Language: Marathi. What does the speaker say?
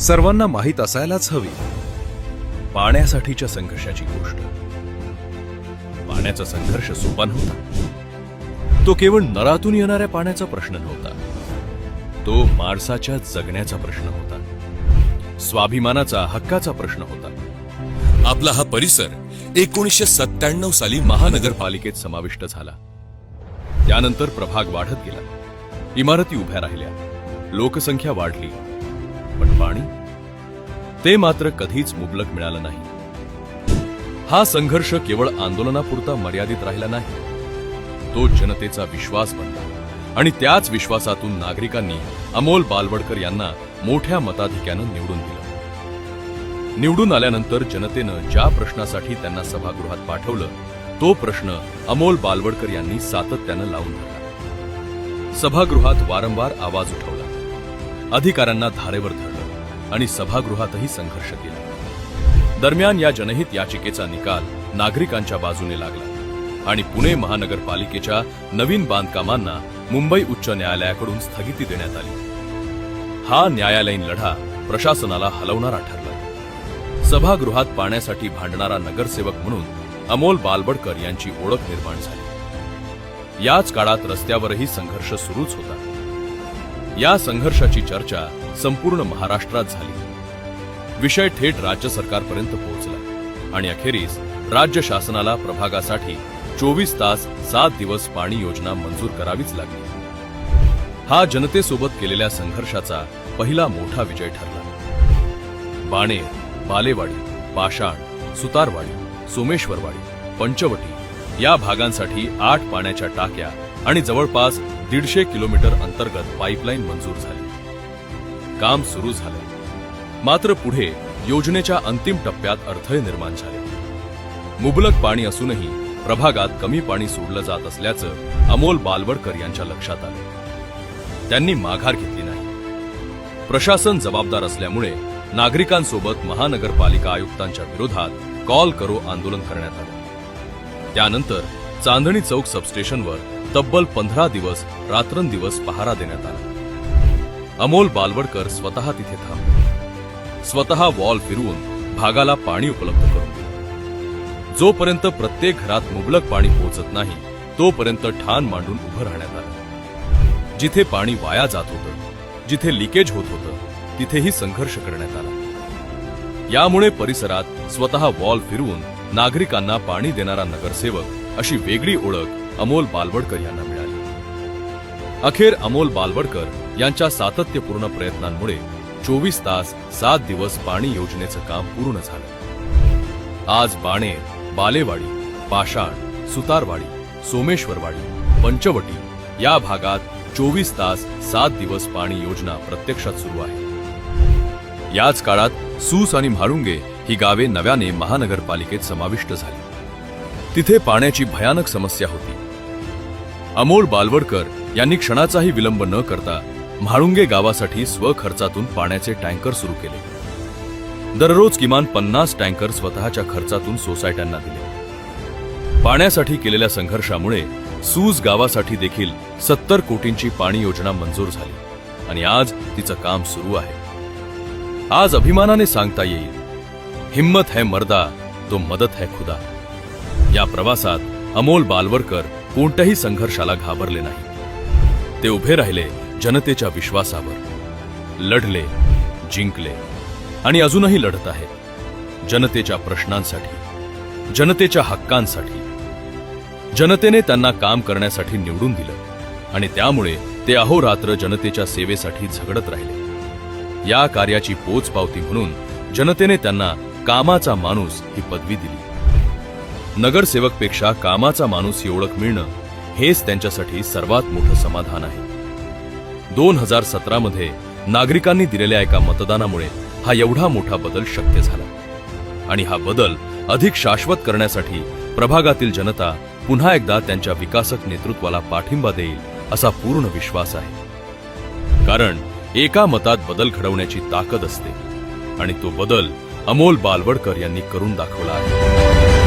सर्वांना माहीत असायलाच हवी. पाण्यासाठीच्या संघर्षाची गोष्ट. पाण्याचा संघर्ष सोपा नव्हता. तो केवळ नरातून येणाऱ्या पाण्याचा प्रश्न नव्हता. तो माणसाच्या जगण्याचा प्रश्न होता. स्वाभिमानाचा हक्काचा प्रश्न होता. आपला हा परिसर एकोणीसशे सत्त्याण्णव साली महानगरपालिकेत समाविष्ट झाला. त्यानंतर प्रभाग वाढत गेला. इमारती उभ्या राहिल्या. लोकसंख्या वाढली. पण पाणी? ते मात्र कधीच मुबलक मिळालं नाही. हा संघर्ष केवळ आंदोलनापुरता मर्यादित राहिला नाही. तो जनतेचा विश्वास बनला आणि त्याच विश्वासातून नागरिकांनी अमोल बालवडकर यांना मोठ्या मताधिक्यानं निवडून दिलं. निवडून आल्यानंतर जनतेनं ज्या प्रश्नासाठी त्यांना सभागृहात पाठवलं तो प्रश्न अमोल बालवडकर यांनी सातत्यानं लावून धरला. सभागृहात वारंवार आवाज उठवला. अधिकाऱ्यांना धारेवर धरलं आणि सभागृहातही संघर्ष केला. दरम्यान या जनहित याचिकेचा निकाल नागरिकांच्या बाजूने लागला आणि पुणे महानगरपालिकेच्या नवीन बांधकामांना मुंबई उच्च न्यायालयाकडून स्थगिती देण्यात आली. हा न्यायालयीन लढा प्रशासनाला हलवणारा ठरला. सभागृहात पाण्यासाठी भांडणारा नगरसेवक म्हणून अमोल बालबडकर यांची ओळख निर्माण झाली. याच काळात रस्त्यावरही संघर्ष सुरूच होता. या संघर्षाची चर्चा संपूर्ण महाराष्ट्रात झाली. विषय थेट राज्य सरकारपर्यंत पोहोचला आणि अखेरीस राज्य शासनाला प्रभागासाठी चोवीस तास सात दिवस पाणी योजना मंजूर करावीच लागली. हा जनतेसोबत केलेल्या संघर्षाचा पहिला मोठा विजय ठरला. बाणे बालेवाडी पाषाण सुतारवाडी सोमेश्वरवाडी पंचवटी या भागांसाठी आठ पाण्याच्या टाक्या आणि जवळपास दीडशे किलोमीटर अंतर्गत पाईपलाईन मंजूर झाली. काम सुरू झालं. मात्र पुढे योजनेच्या अंतिम टप्प्यात अडथळे निर्माण झाले. मुबलक पाणी असूनही प्रभागात कमी पाणी सोडलं जात असल्याचं अमोल बालवडकर यांच्या लक्षात आलं. त्यांनी माघार घेतली नाही. प्रशासन जबाबदार असल्यामुळे नागरिकांसोबत महानगरपालिका आयुक्तांच्या विरोधात कॉल करो आंदोलन करण्यात आलं. त्यानंतर चांदणी चौक सबस्टेशनवर तब्बल पंधरा दिवस रात्रंदिवस पहारा देण्यात आला. अमोल बालवडकर स्वतः तिथे थांबले. स्वतः वॉल फिरवून भागाला पाणी उपलब्ध करून दिले. जोपर्यंत प्रत्येक घरात मुबलक पाणी पोहोचत नाही तोपर्यंत ठाण मांडून उभं राहण्यात आलं. जिथे पाणी वाया जात होतं जिथे लिकेज होत होतं तिथेही संघर्ष करण्यात आला. यामुळे परिसरात स्वतः वॉल फिरवून नागरिकांना पाणी देणारा नगरसेवक अशी वेगळी ओळख अमोल बालवडकर यांना मिळाली. अखेर अमोल बालवडकर यांच्या सातत्यपूर्ण प्रयत्नांमुळे चोवीस तास सात दिवस पाणी योजनेचं काम पूर्ण झालं. आज बाणेर बालेवाडी पाषाण सुतारवाडी सोमेश्वरवाडी पंचवटी या भागात चोवीस तास सात दिवस पाणी योजना प्रत्यक्षात सुरू आहे. याच काळात सूस आणि म्हाळुंगे ही गावे नव्याने महानगरपालिकेत समाविष्ट झाली. तिथे पाण्याची भयानक समस्या होती. अमोल बालवडकर यांनी क्षणाचाही विलंब न करता म्हाळुंगे गावासाठी स्वखर्चातून पाण्याचे टँकर सुरू केले. दररोज किमान पन्नास टँकर स्वतःच्या खर्चातून सोसायट्यांना दिले. पाण्यासाठी केलेल्या संघर्षामुळे सूज गावासाठी देखील सत्तर कोटींची पाणी योजना मंजूर झाली आणि आज तिचं काम सुरू आहे. आज अभिमानाने सांगता येईल हिम्मत है मर्दा तो मदत है खुदा. या प्रवासात अमोल बालवरकर कोणत्याही संघर्षाला घाबरले नाही. ते उभे राहिले जनतेच्या विश्वासावर. लढले जिंकले आणि अजूनही लढत आहेत जनतेच्या प्रश्नांसाठी जनतेच्या हक्कांसाठी. जनतेने त्यांना काम करण्यासाठी निवडून दिलं आणि त्यामुळे ते अहोरात्र जनतेच्या सेवेसाठी झगडत राहिले. या कार्याची पोचपावती म्हणून जनतेने त्यांना कामाचा माणूस ही पदवी दिली. नगरसेवकपेक्षा कामाचा माणूस ही ओळख मिळणं हेच त्यांच्यासाठी सर्वात मोठं समाधान आहे. दोन हजार सतरा मध्ये नागरिकांनी दिलेल्या एका मतदानामुळे हा एवढा मोठा बदल शक्य झाला. आणि हा बदल अधिक शाश्वत करण्यासाठी प्रभागातील जनता पुन्हा एकदा त्यांच्या विकासक नेतृत्वाला पाठिंबा देईल असा पूर्ण विश्वास आहे. कारण एका मतात बदल घडवण्याची ताकद असते आणि तो बदल अमोल बालवडकर यांनी करून दाखवला आहे.